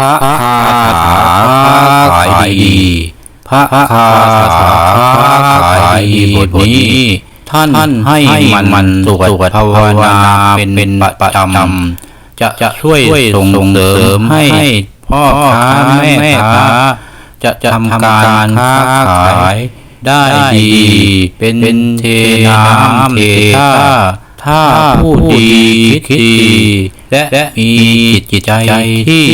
พระคาถาขายดีพระคาถาขายดีบทนี้ ท่านให้มันมันสวดภาวนาเป็นเป็นประจำจะจะช่วยส่งเสริมให้พ่อค้าแม่ค้าจะจะทำการค้าขายได้ดี เป็นเทน้ำเทท่าถ้าพูดดีคิดดี และมีจิตใจที่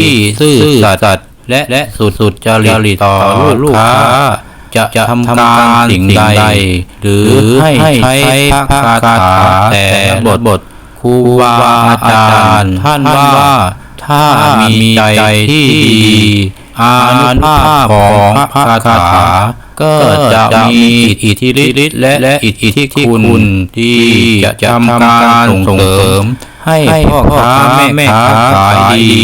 ซื่อสัตย์และและสุดสุดจริตต่อลูกค้าจะจะทำการสิ่งใด หรือให้ใช้พระคาถาแต่บทบทครูบาอาจารย์ท่านว่า ถ้ามีใจที่ดีอานุภาพของพระคาถาก็จะมีอิทธิฤทธิ์และและอิทธิคุณที่จะทำการส่งเสริม ให้พ่อค้าแม่ค้าขายดี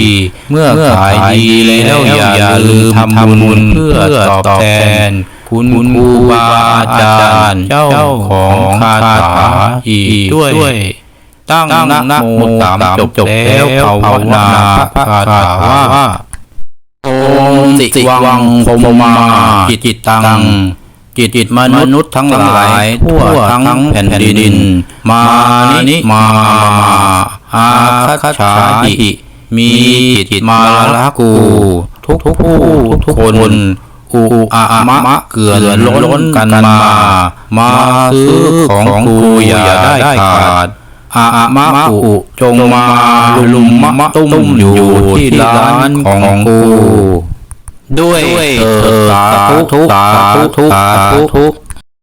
เมื่อขายดีแล้วอย่าลืมทำบุญเพื่อตอบแทน คุณครูบาอาจารย์ เจ้าของคาถาอีกด้วยตั้งนะโมสามจบจบแล้วภาวนาพระคาถาว่าโอมติวังพมมาจิตจิตตังจิตจิตมนุษย์ทั้งหลายทั่วทั้งแผ่นดิน มานิมา อาคัจฉาติมีจิตมาละกู ทุกผู้ทุกคนอุอามะเกลือนล้นกันมา มาซื้อของกูอย่าได้ขาดอามะอุจงมาลุมมะตุ้มอยู่ที่ร้านของกู ด้วยเออสาธุสาธุสาธุ